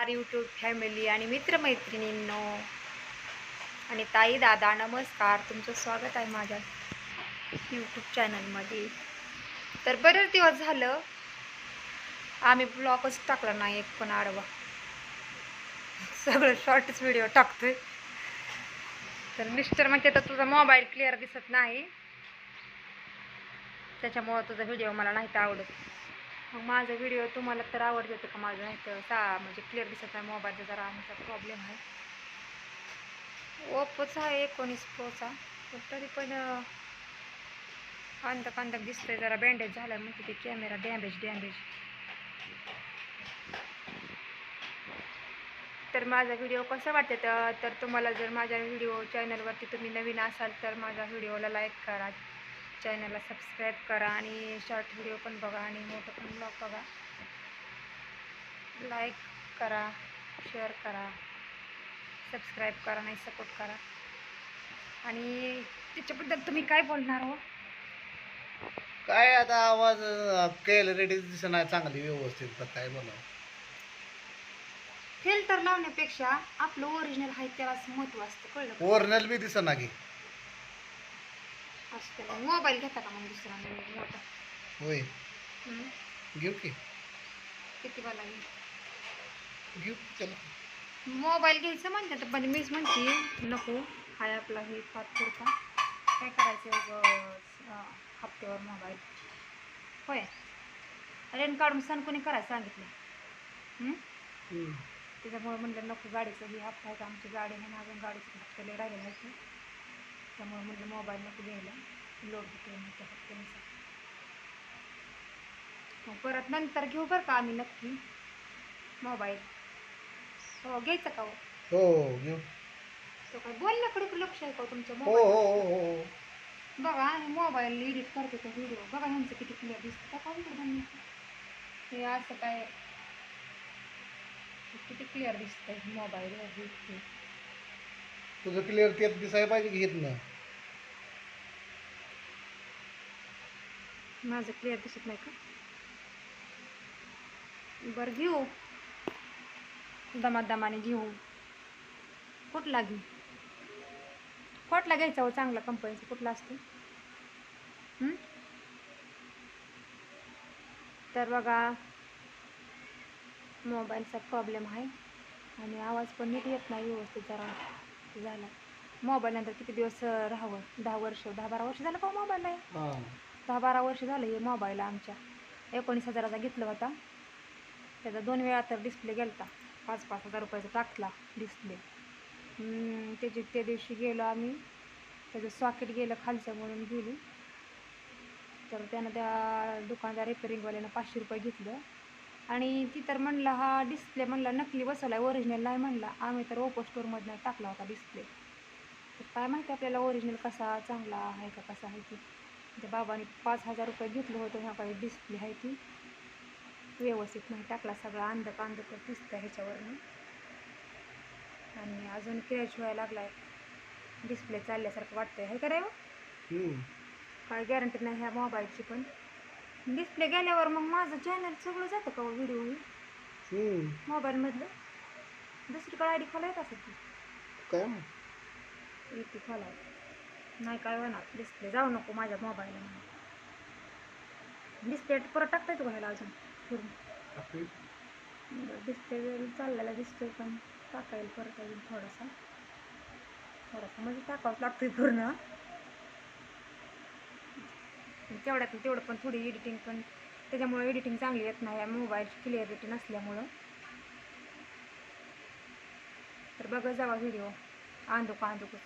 Our YouTube family आणि मित्रमैत्रिणींनो आणि ताई दादा नमस्कार. तुमचं स्वागत आहे माझ्या यूट्यूब चॅनलमध्ये तर बरेच दिवस झालं आम्ही ब्लॉगच टाकला नाही एक पण आडवा. सगळं शॉर्टच व्हिडिओ टाकतोय. तर मिस्टर म्हणते तर तुझा मोबाईल क्लिअर दिसत नाही. त्याच्यामुळं तुझा व्हिडिओ मला नाही तर आवडत. मग माझा व्हिडिओ तुम्हाला तर आवडत होतं का माझं? नाही तर सा म्हणजे क्लिअर दिसत नाही. मोबाईलचा जरा आमचा प्रॉब्लेम आहे. ओप्पोचा आहे एकोणीस प्रोचा तरी पण अं, कांदा कांदा दिसतंय. जरा बँडेज झाला म्हणजे ते कॅमेरा डॅमेज डॅमेज तर माझा व्हिडिओ कसा वाटते? तर तुम्हाला जर माझ्या व्हिडिओ चॅनलवरती तुम्ही नवीन असाल तर माझ्या व्हिडिओला लाईक करा. चॅनलला सबस्क्राईब करा आणि शॉर्ट व्हिडिओ पण बघा आणि मोठं पण ब्लॉग बघा. लाईक करा शेअर करा सबस्क्राईब करा नाही सपोर्ट करा. आणि त्याच्याबद्दल तुम्ही काय बोलणार हो? काय आता आवाज केलं रेडी दिसणार चांगली व्यवस्थित तर काय बोला. फिल्टर लावण्यापेक्षा आपलं ओरिजिनल आहे त्यालाच महत्त्व असतं कळलं? ओरिजिनल बी दिसना की. असतं मोबाईल घेता का मग दुसरा नवीन मोठा? होय. हम्म? घेऊ की. किती वाला घेऊ? घेऊ चला. मोबाईल घ्यायचं म्हणते तर पण मीच म्हणते नको. हाय आपला हे पाचपुरता काय करायचं उगाच, अं, हप्त्यावर मोबाईल. होय. रेन काढून सण कोणी करायला सांगितलं? हम्म. त्याच्यामुळे म्हणलं नको गाडीचं हे हप्ता आहे का? आमची गाडी आहे ना अजून गाडीचं हप्ते लय राहिलेलं आहे. त्यामुळे म्हणलं मोबाईल नको घ्यायला. लोड होते मग त्या हप्त्यांचा मग परत नंतर घेऊ बरं का आम्ही नक्की? मोबाईल हो घ्यायचं का हो? हो घेऊ. तो काय बोलण्याकडे लक्ष आहे का हो तुमचं हो मोबाईल हो हो हो हो. बघा हे मोबाईल एडिट करते तो व्हिडिओ बघा ह्यांचं किती क्लिअर दिसतं. का. हे असं काय? हे किती क्लिअर दिसतंय मोबाईल तुझं क्लिअर तेच दिसायला पाहिजे घेत ना माझं क्लिअर दिसत नाही का? बरं घेऊ. दमात दमाने घेऊ. कुठला घेऊ? कुठला घ्यायचा हो चांगला कंपनीचा कुठला असतो? तर बघा मोबाईलचा प्रॉब्लेम आहे. आणि आवाज पण नीट येत नाही व्यवस्थित जरा झाला. मोबाईल नंतर किती दिवस राहावं? दहा वर्ष दहा बारा वर्ष झालं का हो मोबाईल आहे दहा बारा वर्ष झालं हे मोबाईल आमच्या. एकोणीस हजाराचा घेतला होता. त्याचा दोन वेळा तर डिस्प्ले गेलता. पाच पाच हजार रुपयाचा टाकला डिस्प्ले त्याची त्या दिवशी गेलो आम्ही. त्याचं सॉकेट गेलं खालचं म्हणून गेली. तर त्यानं त्या दुकानदार रिपेरिंगवाल्यानं पाचशे रुपये घेतलं. आणि ती तर म्हणला हा डिस्प्ले म्हणला नकली बसवला आहे ओरिजिनल नाही म्हणला. आम्ही तर ओपो स्टोरमधनं टाकला होता डिस्प्ले तर काय माहिती आपल्याला ओरिजिनल कसा चांगला आहे का कसा आहे की त्या बाबाने पाच हजार रुपये घेतलं होतं. ह्या काही डिस्प्ले आहे ती. व्यवस्थित नाही टाकला. सगळा अंधक अंधक दिसतं ह्याच्यावरनं. आणि अजून क्रॅच व्हायला लागलाय. डिस्प्ले चालल्यासारखं वाटतंय. हे? करावं हम्म. काय गॅरंटी नाही ह्या मोबाईलची पण. डिस्प्ले गेल्यावर मग माझं चॅनल सगळं जातं का व्हिडिओ हम्म. मोबाईलमधलं दुसरीकडे आय डी खोला येत असेल ती काय? येते खोला नाही काय होणार? डिस्प्ले जाऊ नको माझ्या मोबाईलला डिस्प्ले परत टाकता येतो का ह्याला अजून? फिरून डिस्प्ले चाललेला दिसतोय पण टाकायला परत अजून थोडासा. थोडासा म्हणजे टाकावंच लागतोय पूर्ण. तेवढ्यात तेवढं पण थोडी एडिटिंग पण त्याच्यामुळे एडिटिंग चांगली येत नाही. मोबाईलची क्लिअरिटी नसल्यामुळं. तर बघत जावा व्हिडिओ आंधोक आंधोकच